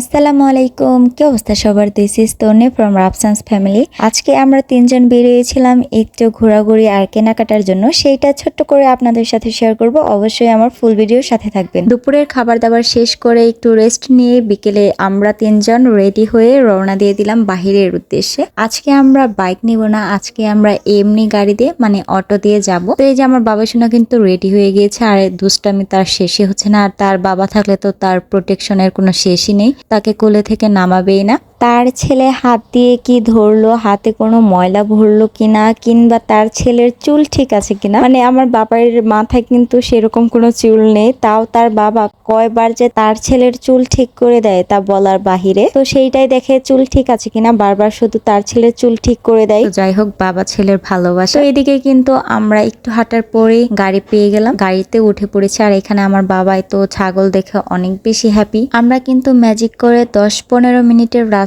আসসালামু আলাইকুম, কি অবস্থা সবার? দিস ইজ তনে ফ্রম রাফসান্স ফ্যামিলি আজকে আমরা তিনজন বেরিয়েছিলাম একটু ঘোরাঘুরি আর কেনাকাটার জন্য। সেইটা ছোট্ট করে আপনাদের সাথে শেয়ার করব। অবশ্যই আমার ফুল ভিডিওর সাথে থাকবেন। দুপুরের খাবার দাবার শেষ করে একটু রেস্ট নিয়ে বিকেলে আমরা তিনজন রেডি হয়ে রওনা দিয়ে দিলাম বাহিরের উদ্দেশ্যে। আজকে আমরা বাইক নিব না, আজকে আমরা এমনি গাড়ি দিয়ে মানে অটো দিয়ে যাব। তো এই যে আমার বাবা শোনা কিন্তু রেডি হয়ে গিয়েছে, আর দুষ্টামি তার শেষই হচ্ছে না। আর তার বাবা থাকলে তো তার প্রোটেকশনের কোনো শেষই নেই। তাকে কোলে থেকে নামাবেই না। তার ছেলে হাত দিয়ে কি ধরলো? হাতে কোনো ময়লা ভরলো কিনা? কিংবা তার ছেলের চুল ঠিক আছে কিনা? মানে আমার বাবার মাথায় কিন্তু সেরকম কোনো চুল নেই। তাও তার বাবা কয়বার যে তার ছেলের চুল ঠিক করে দেয় তা বলার বাহিরে। তো সেইটাই দেখে চুল ঠিক আছে কিনা? বারবার শুধু তার ছেলের চুল ঠিক করে দেয়। যাই হোক, বাবা ছেলের ভালোবাসা। এদিকে কিন্তু আমরা একটু হাঁটার পরে গাড়ি পেয়ে গেলাম। গাড়িতে উঠে পড়েছে আর এখানে আমার বাবাই তো ছাগল দেখে অনেক বেশি হ্যাপি আমরা কিন্তু ম্যাজিক করে দশ পনেরো মিনিটের রাস্তা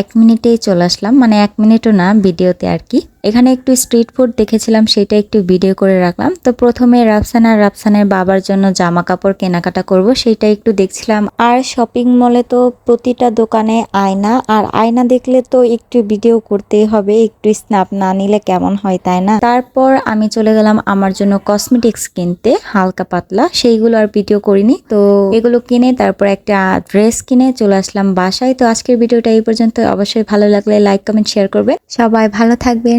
এক মিনিটেই চলে আসলাম মানে এক মিনিটও না ভিডিওতে আর কি। এখানে একটু স্ট্রিট ফুড দেখেছিলাম, সেটা একটু ভিডিও করে রাখলাম। তো প্রথমে রাফসান আর রাফসানের বাবার জন্য জামা কাপড় কেনাকাটা করব, সেটা একটু দেখছিলাম। আর শপিং মলে তো প্রতিটা দোকানে আয়না, আর আয়না দেখলে তো একটু ভিডিও করতেই হবে, একটু স্ন্যাপ না নিলে কেমন হয়, তাই না? তারপর আমি চলে গেলাম আমার জন্য কসমেটিক্স কিনতে, হালকা পাতলা, সেইগুলো আর ভিডিও করিনি। তো এগুলো কিনে তারপর একটা ড্রেস কিনে চলে আসলাম বাসায়। তো আজকের ভিডিওটা এই পর্যন্ত অবশ্যই ভালো লাগলে লাইক কমেন্ট শেয়ার করবেন। সবাই ভালো থাকবেন